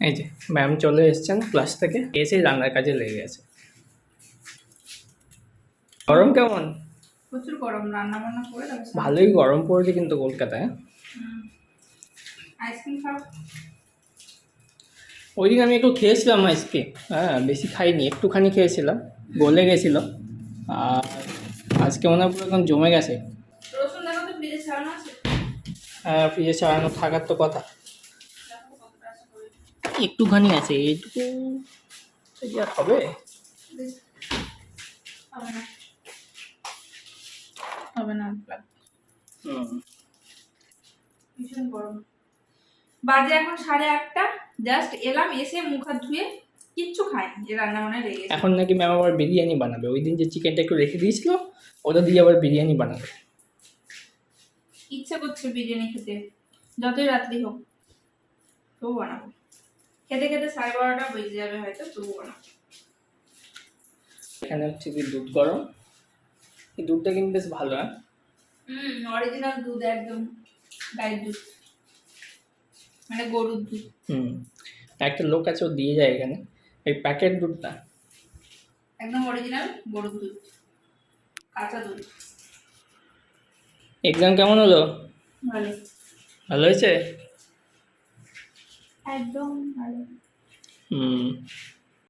এই যে ম্যাম চলে এসছেন ক্লাস থেকে এসেই রান্নার কাজে লেগে গেছে। গরম কেমন? প্রচুর গরম রান্না বান্না করে ভালোই গরম পড়েছে কিন্তু কলকাতায়। আইসক্রিম খাও। ওই দিন আমি একটু খেয়েছিলাম আইসক্রিম হ্যাঁ বেশি খাইনি একটুখানি খেয়েছিলাম গলে গেছিল। আর আজকে মনে হয় একদম জমে গেছে। রসুন দেখো তো ফ্রিজে ছাড়ানো আছে। হ্যাঁ ফ্রিজে ছাড়ানো থাকার তো কথা দেখো কতটা আছে করে একটুখানি আছে এইটুকু আর হবে। হবে না হবে না ভীষণ গরম। বাজে এখন সাড়ে আটটা জাস্ট এলাম এসে মুখ হাত ধুয়ে কিচ্ছু খাইনি যে রান্না বান্না লেগে এখন নাকি ম্যাম আবার বিরিয়ানি বানাবে ওই দিন যে চিকেনটা একটু রেখে দিয়েছিল ওটা দিয়ে আবার বিরিয়ানি বানাবে। ইচ্ছে করছে বিরিয়ানি খেতে যতই রাত্রি হোক তবু বানাবো। খেতে খেতে সাড়ে বারোটা বেজে যাবে হয়তো তবু বানাবো এখানে হচ্ছে কি দুধ গরম। এই দুধটা কিন্তু বেশ ভালো হ্যাঁ? হুম অরিজিনাল দুধ একদম গাইয়ের দুধ। মানে গরুর দুধ। হুম একটা লোক আছে ও দিয়ে যায় এখানে। এই প্যাকেট দুধটা। একদম অরিজিনাল গরুর দুধ কাঁচা দুধ। এক্সাম কেমন হলো? ভালো। ভালো হয়েছে? একদম ভালো। হুম।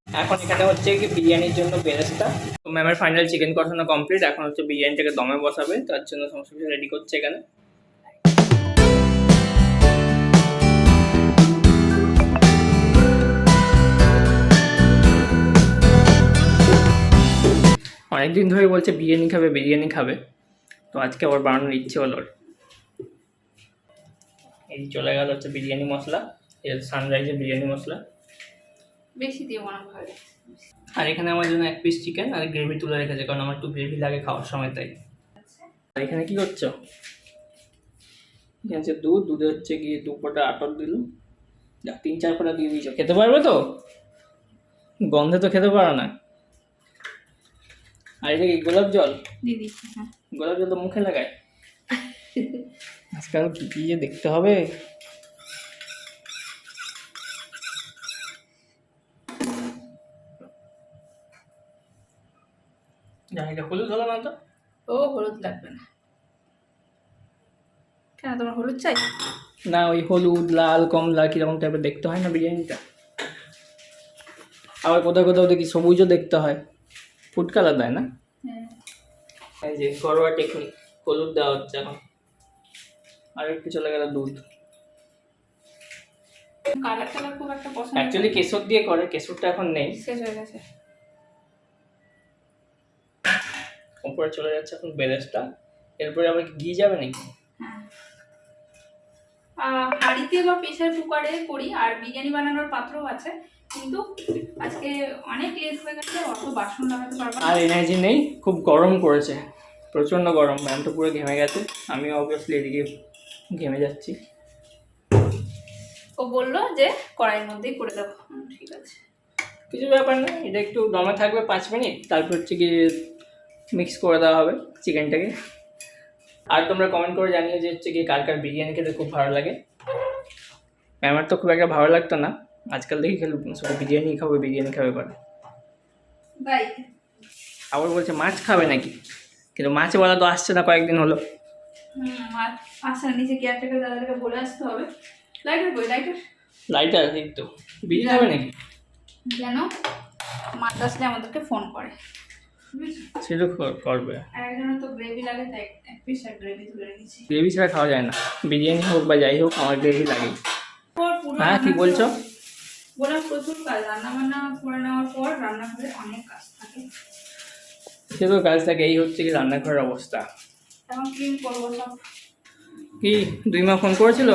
এখন এখানে হচ্ছে কি বিরিয়ানির জন্য বেরেস্তা। তো ম্যামের ফাইনাল চিকেন কষানো কমপ্লিট এখন হচ্ছে বিরিয়ানিটাকে দমে বসাবে, তার জন্য সমস্ত কিছু রেডি করছে এখানে। অনেকদিন ধরে বলছে বিরিয়ানি খাবে বিরিয়ানি খাবে। তো আজকে আবার বানানোর ইচ্ছে হলো। এই চলে গেল হচ্ছে বিরিয়ানি মশলা। এর সানরাইজের বিরিয়ানি মশলা। বেশি দিয়ে বানাবো ভালো। আর এখানে আমার জন্য এক পিস চিকেন আর গ্রেভি তুলে রেখেছে কারণ আমার একটু গ্রেভি লাগে খাওয়ার সময় তাই। আর এখানে কি করছ? এখানে হচ্ছে দুধ দুধে হচ্ছে গিয়ে দু ফোঁটা আটক দিল। যা তিন চার ফোঁটা দিয়ে দিয়েছ। খেতে পারবে তো? গন্ধে তো খেতে পারো না। আর এটা কি গোলাপ জল দিচ্ছি হ্যাঁ। গোলাপ জল তো মুখে লাগায়। আজকাল কি কি যে দেখতে হবে? এটা হলুদ হলো না তো? ও হলুদ লাগবে না। কেন তোমার হলুদ চাই? না ওই হলুদ লাল কমলা কীরকম টাইপের দেখতে হয় না বিরিয়ানিটা? আবার কোথাও কোথাও দেখি সবুজও দেখতে হয়। ফুড কালার দেয় না? হ্যাঁ। এই যে ঘরোয়া টেকনিক হলুদ দেওয়া হচ্ছে এখন। আর একটু চলে গেল দুধ। কালার খুব একটা পছন্দ অ্যাকচুয়ালি কেশর দিয়ে করে কেশরটা এখন নেই। শেষ হয়ে গেছে। উপরে চলে যাচ্ছে এখন বেরেস্তা। এরপরে আবার কি ঘি যাবে নাকি? হ্যাঁ। হাঁড়িতে বা প্রেশার কুকারে করি আর বিরিয়ানি বানানোর পাত্রও আছে। কিন্তু আজকে অনেক লেট হয়ে গেছে অত বাসন লাগাতে পারব আর এনার্জি নেই খুব গরম করেছে। প্রচণ্ড গরম ম্যাম তো পুরো ঘেমে গেছে। আমিও অবভিয়াসলি এদিকে ঘেমে যাচ্ছি। ও বলল যে কড়াইয়ের মধ্যেই করে দেবো। ঠিক আছে। কিছু ব্যাপার না এটা একটু দমে থাকবে পাঁচ মিনিট তারপর হচ্ছে কি মিক্স করে দেওয়া হবে চিকেনটাকে আর তোমরা কমেন্ট করে জানিও যে হচ্ছে কি কার কার বিরিয়ানি খেতে খুব ভালো লাগে। আমার তো খুব একটা ভালো লাগতো না। আজকাল দেখি খেলো শুধু বিরিয়ানি খাবে বিরিয়ানি খাবে করে আবার বলছে মাছ খাবে নাকি? কিন্তু মাছ বলা তো আসছে না কয়েকদিন হলো। হবে। লাইটার কই লাইটার লাইটার এই তো। বিরিয়ানি খাবে নাকি? যেন মাছ আসলে আমাদেরকে ফোন করে? সেটা কর- করবে। গ্রেভি ছাড়া খাওয়া যায় না। বিরিয়ানি হোক বা যাই হোক আমার গ্রেভি লাগে হ্যাঁ কি বলছো। বললাম প্রচুর কাজ রান্না বান্না করে নেওয়ার পর রান্নাঘরে অনেক কাজ থাকে। সে তো কাজ থাকে এই হচ্ছে কি রান্নাঘরের অবস্থা। এখন করব সব? কি দুই মা ফোন করেছিল?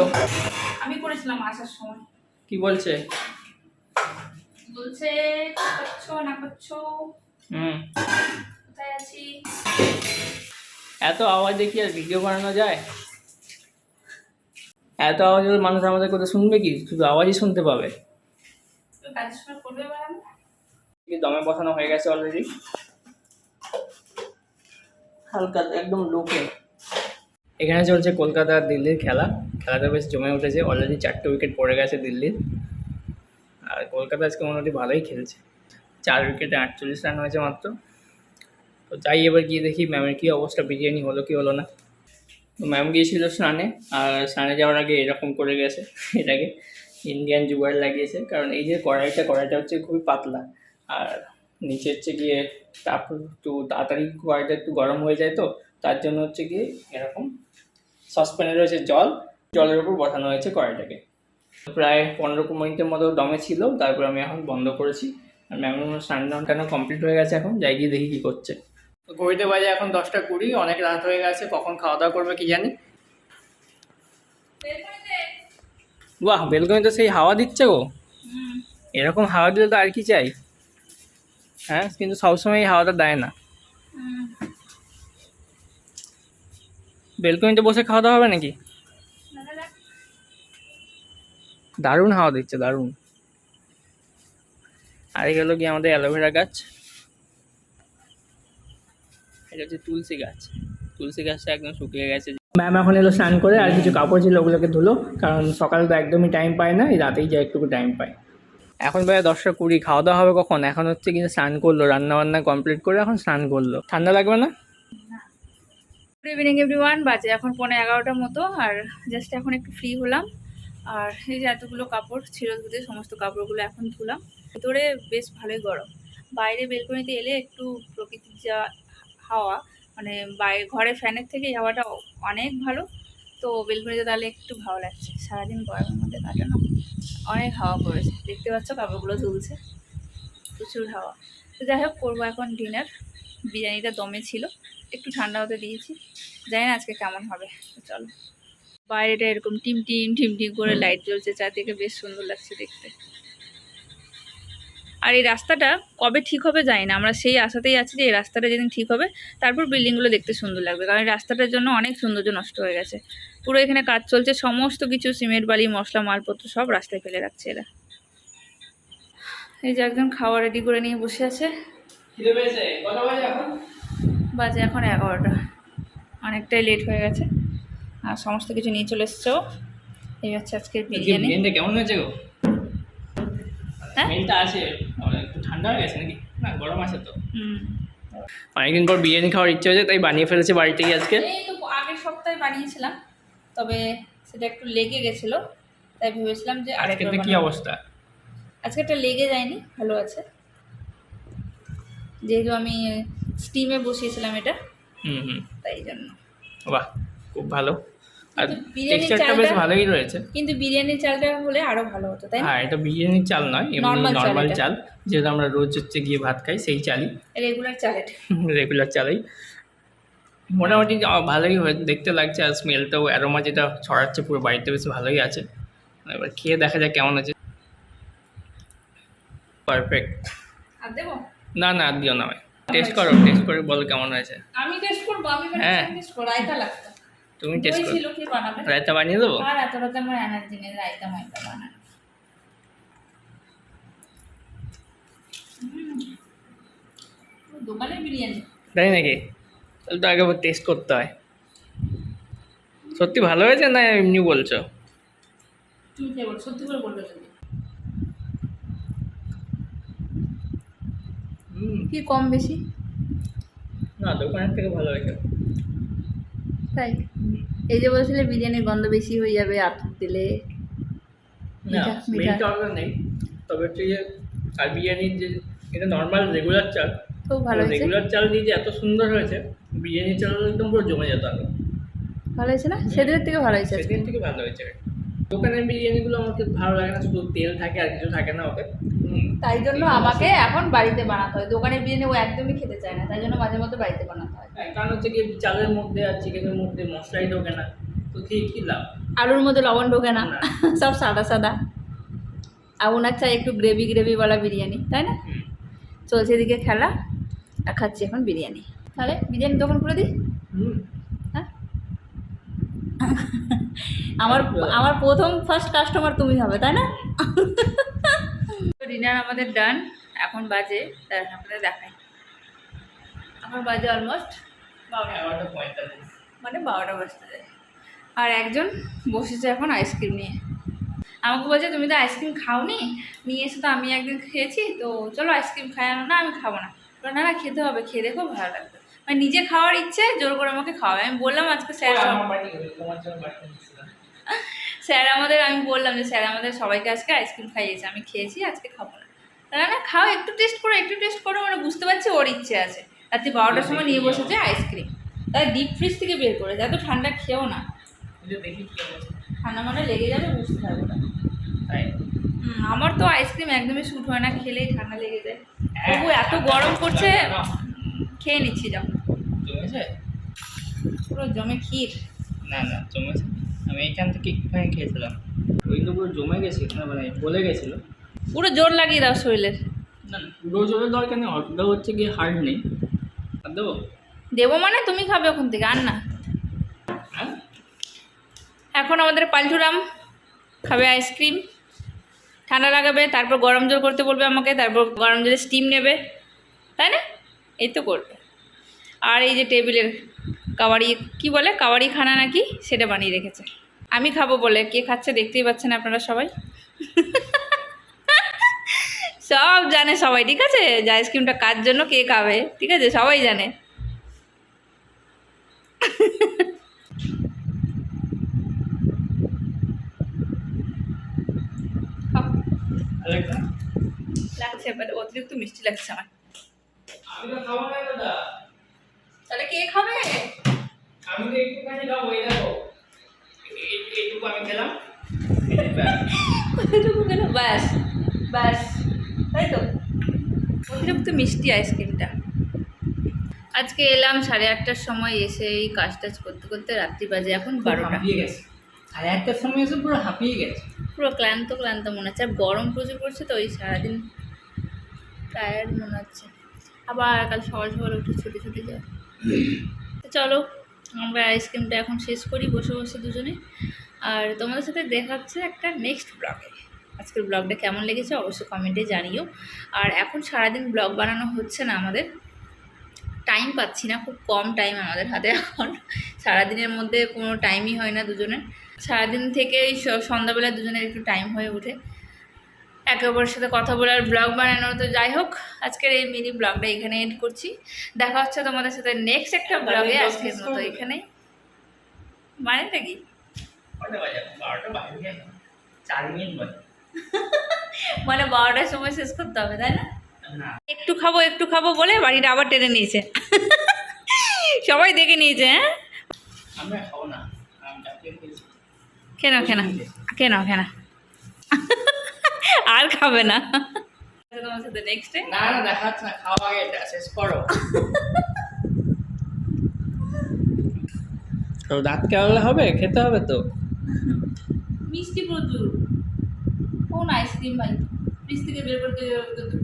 আমি করেছিলাম আসার সময়। কি বলছে? বলছে করছ না করছ? হুম। কোথায় আছি? এত আওয়াজে কি আর ভিডিও বানানো যায়? এত আওয়াজ হলে মানুষ আমাদের কথা শুনবে কি? শুধু আওয়াজই শুনতে পাবে। দমে বসানো হয়ে গেছে অলরেডি হালকা একদম লোকে এখানে চলছে কলকাতা আর দিল্লির খেলা। খেলাটা বেশ জমে উঠেছে। অলরেডি চারটে উইকেট পড়ে গেছে দিল্লির। আর কলকাতা আজকে মোটামুটি ভালোই খেলছে। চার উইকেটে আটচল্লিশ রান হয়েছে মাত্র। তো যাই, এবার গিয়ে দেখি ম্যামের কী অবস্থা, বিরিয়ানি হলো কি হলো না। তো ম্যাম গিয়েছিল স্নানে, আর স্নানে যাওয়ার আগে এরকম করে গেছে, এটাকে ইন্ডিয়ান জুগার লাগিয়েছে, কারণ এই যে কড়াইটা কড়াইটা হচ্ছে খুবই পাতলা, আর নিচে হচ্ছে গিয়ে তারপর একটু তাড়াতাড়ি কড়াইটা একটু গরম হয়ে যায় তো, তার জন্য হচ্ছে গিয়ে এরকম সসপ্যানে রয়েছে জল, জলের উপর বসানো হয়েছে কড়াইটাকে। প্রায় পনেরো কুড়ি মিনিটের মতো দমে ছিল, তারপর আমি এখন বন্ধ করেছি। আর ম্যাম স্নান টান টানো কমপ্লিট হয়ে গেছে এখন? যাই গিয়ে দেখি কী করছে। তো ঘড়িতে বাজে এখন দশটা কুড়ি অনেক রাত হয়ে গেছে কখন খাওয়া দাওয়া করবে কি জানি। বাহ বেলকনিতে সেই হাওয়া দিচ্ছে গো। হুম। এরকম হাওয়া দিলে তো আর কি চাই? হ্যাঁ কিন্তু সবসময় এই হাওয়াটা দেয় না। বেলকনিতে বসে খাওয়া দাওয়া হবে নাকি? দারুণ হাওয়া দিচ্ছে দারুণ। আর এই হলো কি আমাদের অ্যালোভেরা গাছ। এটা হচ্ছে তুলসী গাছ। তুলসী গাছটা একদম শুকিয়ে গেছে। ম্যাম এখন এলো স্নান করে আর কিছু কাপড় ছিল ওগুলোকে ধুলো কারণ সকালে তো একদমই টাইম পায় না এই রাতেই যা একটুকু টাইম পায়। এখন প্রায় দশটা কুড়ি খাওয়া দাওয়া হবে কখন? এখন হচ্ছে কিন্তু স্নান করল রান্না বান্না কমপ্লিট করে এখন স্নান করল। ঠান্ডা লাগবে না? গুড ইভিনিং এভরিওয়ান বাজে এখন পনেরো এগারোটার মতো আর জাস্ট এখন একটু ফ্রি হলাম। আর এই যে এতগুলো কাপড় ছিল ধুতে সমস্ত কাপড়গুলো এখন ধুলাম। ভিতরে বেশ ভালোই গরম। বাইরে বেলকনিতে এলে একটু প্রকৃতির যা হাওয়া মানে বাইরে ঘরে ফ্যানের থেকে হাওয়াটা অনেক ভালো। তো বেলকনিতে তাহলে একটু ভালো লাগছে। সারাদিন গরমের মধ্যে কাটানো অনেক হাওয়া পড়েছে। দেখতে পাচ্ছ কাপড়গুলো ঝুলছে প্রচুর হাওয়া। তো যাই হোক, করব এখন ডিনার। বিরিয়ানিটা দমে ছিল। একটু ঠান্ডা হতে দিয়েছি। জানি না আজকে কেমন হবে। চলো। বাইরেটা এরকম টিম টিম টিম টিম করে লাইট জ্বলছে চারদিকে বেশ সুন্দর লাগছে দেখতে। আর এই রাস্তাটা কবে ঠিক হবে জানি না আমরা সেই আশাতেই আছি যে এই রাস্তাটা যেদিন ঠিক হবে তারপর বিল্ডিংগুলো দেখতে সুন্দর লাগবে কারণ এই রাস্তাটার জন্য অনেক সৌন্দর্য নষ্ট হয়ে গেছে। পুরো এখানে কাজ চলছে সমস্ত কিছু সিমেন্ট বালি মশলা মালপত্র সব রাস্তায় ফেলে রাখছে এরা। এই যে একজন খাওয়া রেডি করে নিয়ে বসে আছে। বাজে এখন? এগারোটা। অনেকটাই লেট হয়ে গেছে। আর সমস্ত কিছু নিয়ে চলে এসছো। এই হচ্ছে আজকের বিরিয়ানি। কেমন হয়েছে গো? হ্যাঁ? আছে। একটু ঠান্ডা হয়ে গেছে নাকি? না গরম আছে তো। হুম। অনেকদিন পর বিরিয়ানি খাওয়ার ইচ্ছে হয়েছে তাই বানিয়ে ফেলেছে বাড়িতেই আজকে। এই তো আগের সপ্তাহে বানিয়েছিলাম তবে সেটা একটু লেগে গেছিল তাই ভেবেছিলাম যে আজকে তো কি অবস্থা? আজকে একটা লেগে যায়নি ভালো আছে। যেহেতু আমি স্টিমে বসিয়েছিলাম এটা হুম হুম। তাই জন্য। বাহ খুব ভালো। আর টেক্সচারটা বেশ ভালোই রয়েছে। কিন্তু বিরিয়ানির চালটা হলে আরও ভালো হতো তাই না? হ্যাঁ এটা বিরিয়ানির চাল নয় এমনি নর্মাল চাল যেহেতু আমরা রোজ হচ্ছে গিয়ে ভাত খাই সেই চালই। রেগুলার চাল এটা রেগুলার চালাই। মোটামুটি ভালোই দেখতে লাগছে আর স্মেলটাও অ্যারোমা যেটা ছড়াচ্ছে পুরো বাড়িতে বেশ ভালোই আছে। এবার খেয়ে দেখা যাক কেমন আছে। পারফেক্ট না না আর দিও না টেস্ট করো টেস্ট করে বলো কেমন হয়েছে। আমি টেস্ট করব আমি হ্যাঁ। তুমি টেস্ট করো। ছিল কি বানাবে? রায়তা বানিয়ে দেবো? আর এত রাতে আমার এনার্জি নেই রায়তা মাইতা বানানো হুম। দোকানের বিরিয়ানি। তাই নাকি? তাহলে তো আগে টেস্ট করতে হয়। সত্যি ভালো হয়েছে না এমনি বলছো? তুমি কে বল সত্যি করে বলবে হুম। কি কম বেশি? না দোকানের থেকে ভালো হয়েছে। তাই। এই যে বলছিলে বিরিয়ানির গন্ধ বেশি হয়ে যাবে আতর দিলে। না মিঠা, নেই। তবে হচ্ছে যে আর বিরিয়ানির যে এটা নর্মাল রেগুলার চাল খুব ভালো হয়েছে। রেগুলার চাল দিয়ে যে এত সুন্দর হয়েছে বিরিয়ানির চাল একদম পুরো জমে যেত আরও ভালো হয়েছে না? সেদিনের থেকে ভালো হয়েছে। সেদিন থেকে ভালো হয়েছে। দোকানের বিরিয়ানিগুলো আমাকে ভালো লাগে না শুধু তেল থাকে আর কিছু থাকে না ওকে তাই জন্য আমাকে এখন বাড়িতে বানাতে হয়। দোকানের বিরিয়ানি ও একদমই খেতে চায় না তাই জন্য মাঝে মধ্যে বাড়িতে বানাতে কারণ হচ্ছে কি চালের মধ্যে আর চিকেনের মধ্যে মশলাই ঢোকে না। তো খেয়ে কি লাভ? আলুর মধ্যে লবণ ঢোকে না। সব সাদা সাদা। আর ওনার চাই একটু গ্রেভি গ্রেভিওয়ালা বিরিয়ানি তাই না? চলছে এদিকে খেলা আর খাচ্ছি এখন বিরিয়ানি। তাহলে বিরিয়ানি দোকান করে দিই? হ্যাঁ? আমার আমার প্রথম ফার্স্ট কাস্টমার তুমি হবে তাই না? ডিনার আমাদের ডান এখন বাজে দাঁড়ান আপনাদের দেখাই। এখন বাজে অলমোস্ট পঁয়তাল্লিশ। মানে বারোটা বাজতে যায়। আর একজন বসেছে এখন আইসক্রিম নিয়ে। আমাকে বলছে তুমি তো আইসক্রিম খাওনি? নিয়ে এসে তো আমি একদিন খেয়েছি তো চলো আইসক্রিম খাই। না আমি খাব না। না না খেতে হবে খেয়ে দেখো ভালো লাগবে। মানে নিজে খাওয়ার ইচ্ছে জোর করে আমাকে খাওয়াবে। আমি বললাম আজকে স্যার আমার স্যার আমাদের আমি বললাম যে স্যার আমাদের সবাইকে আজকে আইসক্রিম খাইয়েছে আমি খেয়েছি আজকে খাব না। না না খাও একটু টেস্ট করো একটু টেস্ট করো। মানে বুঝতে পারছি ওর ইচ্ছে আছে। রাত্রি বারোটার সময় নিয়ে বসেছে আইসক্রিম। তাই ডিপ ফ্রিজ থেকে বের করে এত ঠান্ডা খেও না। ঠান্ডা মানে লেগে যাবে বুঝতে পারব না। তাই। আমার তো আইসক্রিম একদমই স্যুট হয় না খেলেই ঠান্ডা লেগে যায়। তবু এত গরম করছে খেয়ে নিচ্ছি যখন জমেছে? পুরো জমে ক্ষীর। না না জমেছে। আমি এখান থেকে একটুখানি খেয়েছিলাম। ওই তো পুরো জমে গেছে না মানে বলে গেছিল। পুরো জোর লাগিয়ে দাও শরীরের। না পুরো জোরে দরকার নেই অতটা হচ্ছে গিয়ে হার্ড নেই। দেবো? দেবো মানে তুমি খাবে ওখান থেকে আর না। হ্যাঁ? এখন আমাদের পাল্টুরাম খাবে আইসক্রিম। ঠান্ডা লাগাবে তারপর গরম জল করতে বলবে আমাকে তারপর গরম জলে স্টিম নেবে। তাই না? এই তো করবে। আর এই যে টেবিলের কাবাড়ি কি বলে? কাবাড়ি খানা নাকি? সেটা বানিয়ে রেখেছে। আমি খাব বলে কে খাচ্ছে দেখতেই পাচ্ছেন আপনারা সবাই। সব জানে সবাই ঠিক আছে? যে আইসক্রিমটা কার জন্য কে খাবে ঠিক আছে? সবাই জানে। লাগছে বাট অতিরিক্ত মিষ্টি লাগছে আমার। তাহলে কে খাবে? আমি তো একটুখানি খাব এই দেখো। এইটুকু আমি খেলাম ব্যাস ব্যাস। তাই তো? অতিরিক্ত মিষ্টি আইসক্রিমটা। আজকে এলাম সাড়ে আটটার সময় এসে এই কাজ টাজ করতে করতে রাত্রি বাজে এখন বারোটা। গেছে। সাড়ে আটটার সময় এসে পুরো হাঁপিয়ে গেছে। পুরো ক্লান্ত ক্লান্ত মনে হচ্ছে। আর গরম প্রচুর পড়ছে তো ওই সারাদিন টায়ার্ড মনে হচ্ছে। আবার কাল সকাল সকাল উঠে ছুটে ছুটে যায়। তো চলো আমরা আইসক্রিমটা এখন শেষ করি বসে বসে দুজনে। আর তোমাদের সাথে দেখাচ্ছে একটা নেক্সট ব্লগে আজকের ব্লগটা কেমন লেগেছে অবশ্যই কমেন্টে জানিও। আর এখন সারাদিন ব্লগ বানানো হচ্ছে না আমাদের। টাইম পাচ্ছি না খুব কম টাইম আমাদের হাতে এখন। সারাদিনের মধ্যে কোনো টাইমই হয় না দুজনের। সারাদিন থেকে সন্ধ্যাবেলা দুজনের একটু টাইম হয়ে ওঠে। একে অপরের সাথে কথা বলার ব্লগ বানানো তো যাই হোক আজকের এই মিনি ব্লগটা এখানে এড করছি। দেখা হচ্ছে তোমাদের সাথে নেক্সট একটা ব্লগে আজকের মতো এখানে মানেটা কি কটা বাজে বারোটা বাজে চার মিনিট বাজে। মানে বারোটার সময় শেষ করতে হবে তাই না? একটু খাব একটু খাব বলে বাড়িটা আবার টেনে নিয়েছে। সবাই দেখে নিয়েছে হ্যাঁ? আমরা খাব না আমি কেন কেন কেন কেন আর খাবে না। তোমার সাথে নেক্সট না না দেখা না খাওয়া আগে এটা শেষ করো। তো দাঁত কেমন হবে? খেতে হবে তো? মিষ্টি প্রচুর। কোন আইসক্রিম ভাই ফ্রিজ থেকে বের করতে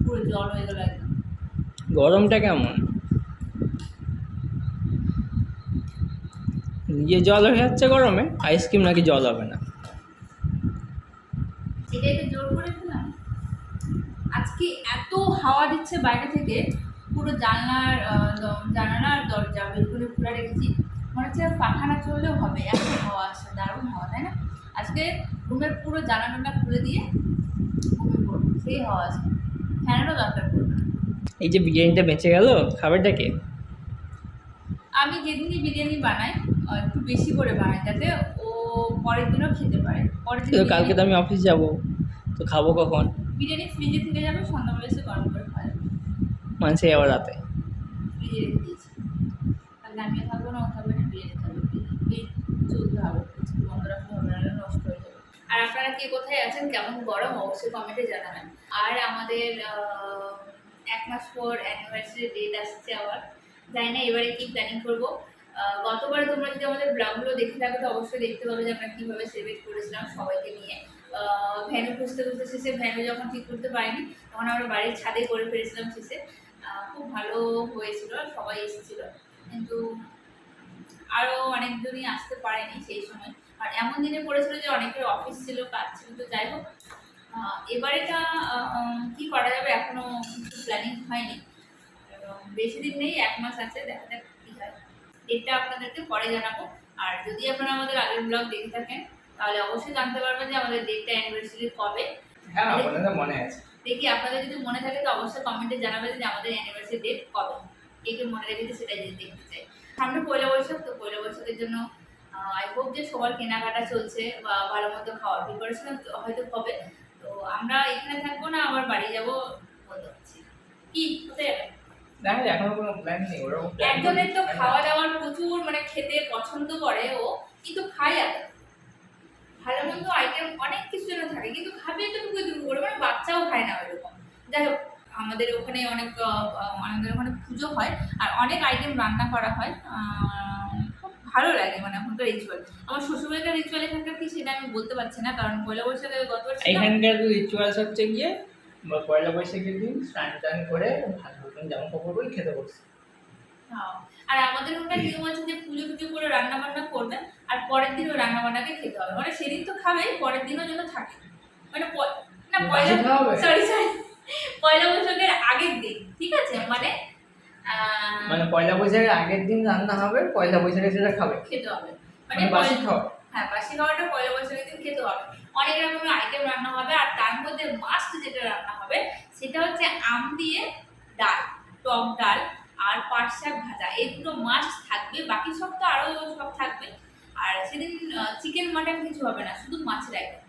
পুরো জল হয়ে গেল একদম। গরমটা কেমন? নিজে জল হয়ে যাচ্ছে গরমে আইসক্রিম নাকি জল হবে না? এটাই তো জোর করে খেলাম আজকে এত হাওয়া দিচ্ছে বাইরে থেকে পুরো জানলার জানালার দরজা বের করে খোলা রেখেছি। মনে হচ্ছে পাখা না চললেও হবে এত হাওয়া আসছে দারুণ হাওয়া তাই না? আজকে রুমের পুরো জানালাটা খুলে দিয়ে ঘুমিয়ে পড়ব সেই হাওয়া আছে। ফ্যানেরও দরকার পড়বে এই যে বিরিয়ানিটা বেঁচে গেল খাবারটা কে? আমি যেদিনই বিরিয়ানি বানাই একটু বেশি করে বানাই যাতে ও পরের দিনও খেতে পারে। পরের দিন কালকে তো আমি অফিস যাব তো খাব কখন? বিরিয়ানি ফ্রিজে থেকে যাবে সন্ধ্যাবেলা এসে গরম করে খাওয়া যাবে। মানছে আবার রাতে। ফ্রিজে রেখে দিয়েছি কালকে আমিও থাকব না ও থাকবে না বিরিয়ানি থাকবে ফ্রিজ চলতে হবে ফ্রিজ বন্ধ রাখতে হবে না নষ্ট হয়ে যাবে আর আপনারা কে কোথায় আছেন, কেমন গরম, অবশ্যই কমেন্টে জানাবেন। আর আমাদের এক মাস পর অ্যানিভার্সারি ডেট আসছে আবার। জানি না এবারে কি প্ল্যানিং করব। গতবার তোমরা যদি আমাদের ব্লগগুলো দেখে থাকো, তো অবশ্যই দেখতে পাবে যে আমরা কীভাবে সেলিব্রেট করেছিলাম সবাইকে নিয়ে। ভ্যানু খুঁজতে খুঁজতে শেষে ভ্যানু যখন ঠিক করতে পারিনি, তখন আমরা বাড়ির ছাদে করে ফেলেছিলাম শেষে। খুব ভালো হয়েছিল, সবাই এসেছিল। কিন্তু আরও অনেকজনই আসতে পারেনি সেই সময়। আর এমন দিনে পড়েছিল যে অনেকের অফিস ছিল কাজ ছিল তো যাই হোক এবারেটা কি করা যাবে এখনও কিছু প্ল্যানিং হয়নি। বেশি দিন নেই এক মাস আছে দেখা যাক কী হয়। ডেটটা আপনাদেরকে পরে জানাব। আর যদি আপনারা আমাদের আগের ব্লগ দেখে থাকেন তাহলে অবশ্যই জানতে পারবেন যে আমাদের ডেটটা অ্যানিভার্সারি কবে। হ্যাঁ মনে আছে। দেখি আপনাদের যদি মনে থাকে তো অবশ্যই কমেন্টে জানাবেন যে আমাদের অ্যানিভার্সারি ডেট কবে। কে কে মনে রেখেছে সেটাই যদি দেখতে চাই। সামনে পয়লা বৈশাখ তো পয়লা বৈশাখের জন্য আই হোপ যে সবার কেনাকাটা চলছে বা ভালো মতো খাওয়ার প্রিপারেশন হয়তো হবে। তো আমরা এখানে থাকব না আবার বাড়ি যাব বলতে পারছি কি? কোথায় যাবেন এখনও কোনো প্ল্যান নেই ওরকম একজনের তো খাওয়া দাওয়ার প্রচুর মানে খেতে পছন্দ করে ও কিন্তু খায় আর ভালো মন্দ আইটেম অনেক কিছু জন্য থাকে কিন্তু খাবে তো টুকু টুকু করে মানে বাচ্চাও খায় না ওইরকম। যাই হোক আমাদের ওখানে অনেক আমাদের ওখানে পুজো হয় আর অনেক আইটেম রান্না করা হয় খুব ভালো লাগে মানে ওখানকার রিচুয়াল আমার শ্বশুরবাড়ির রিচুয়াল এখানকার কি সেটা আমি বলতে পারছি না কারণ পয়লা বৈশাখে ছিলাম। এখানকার রিচুয়ালস হচ্ছে গিয়ে পয়লা বৈশাখের দিন স্নান টান করে ভাত নতুন জামা কাপড় পরে খেতে বসে হ্যাঁ। আর আমাদের ওখানে নিয়ম আছে যে পুজো টুজো করে রান্না বান্না করবে আর পরের দিনও রান্না বান্নাকে খেতে হবে মানে সেদিন তো খাবে পরের দিনও যেন থাকে মানে না পয়লা? সরি সরি পয়লা বৈশাখের আগের দিন ঠিক আছে? মানে মানে পয়লা বৈশাখের আগের দিন রান্না হবে পয়লা বৈশাখে সেটা খাবে। খেতে হবে। মানে মানে বাসি খাওয়া। হ্যাঁ বাসি খাওয়াটা পয়লা বৈশাখের দিন খেতে হবে। অনেক রকমের আইটেম রান্না হবে আর তার মধ্যে মাস্ট যেটা রান্না হবে সেটা হচ্ছে আম দিয়ে ডাল টক ডাল আর পাট শাক ভাজা। এই দুটো মাস্ট থাকবে। বাকি সব তো আরও সব থাকবে। আর সেদিন চিকেন মাটন কিছু হবে না শুধু মাছের আইটেম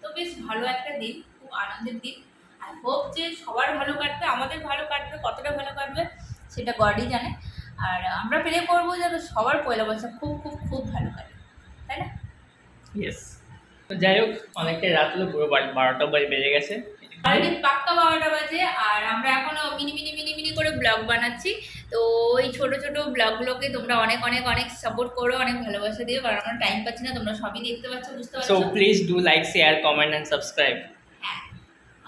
তো বেশ ভালো একটা দিন খুব আনন্দের দিন। হোপ যে সবার ভালো কাটবে আমাদের ভালো কাটবে কতটা ভালো কাটবে সেটা গডই জানে। আর আমরা প্রে করব যেন সবার পয়লা বৈশাখ খুব খুব খুব ভালো কাটে। তাই না? ইয়েস তো যাই হোক অনেকটাই রাত হলো পুরো বারোটা বাজে বেজে গেছে। অলরেডি পাক্কা বারোটা বাজে আর আমরা এখনও মিনি মিনি মিনি মিনি করে ব্লগ বানাচ্ছি। তো ওই ছোট ছোট ব্লগগুলোকে তোমরা অনেক অনেক অনেক সাপোর্ট করো অনেক ভালোবাসা দিও কারণ আমরা টাইম পাচ্ছি না তোমরা সবই দেখতে পাচ্ছ বুঝতে সো পারছ। Please do like share comment and subscribe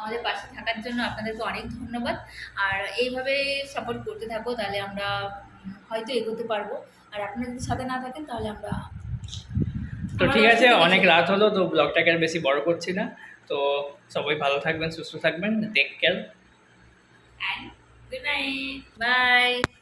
আমাদের পাশে থাকার জন্য আপনাদেরকে অনেক ধন্যবাদ। আর এইভাবে সাপোর্ট করতে থাকো তাহলে আমরা হয়তো এগোতে পারব। আর আপনারা যদি সাথে না থাকেন তাহলে আমরা তো ঠিক আছে অনেক রাত হলো তো ব্লগটাকে আর বেশি বড় করছি না। তো সবাই ভালো থাকবেন সুস্থ থাকবেন take care good night bye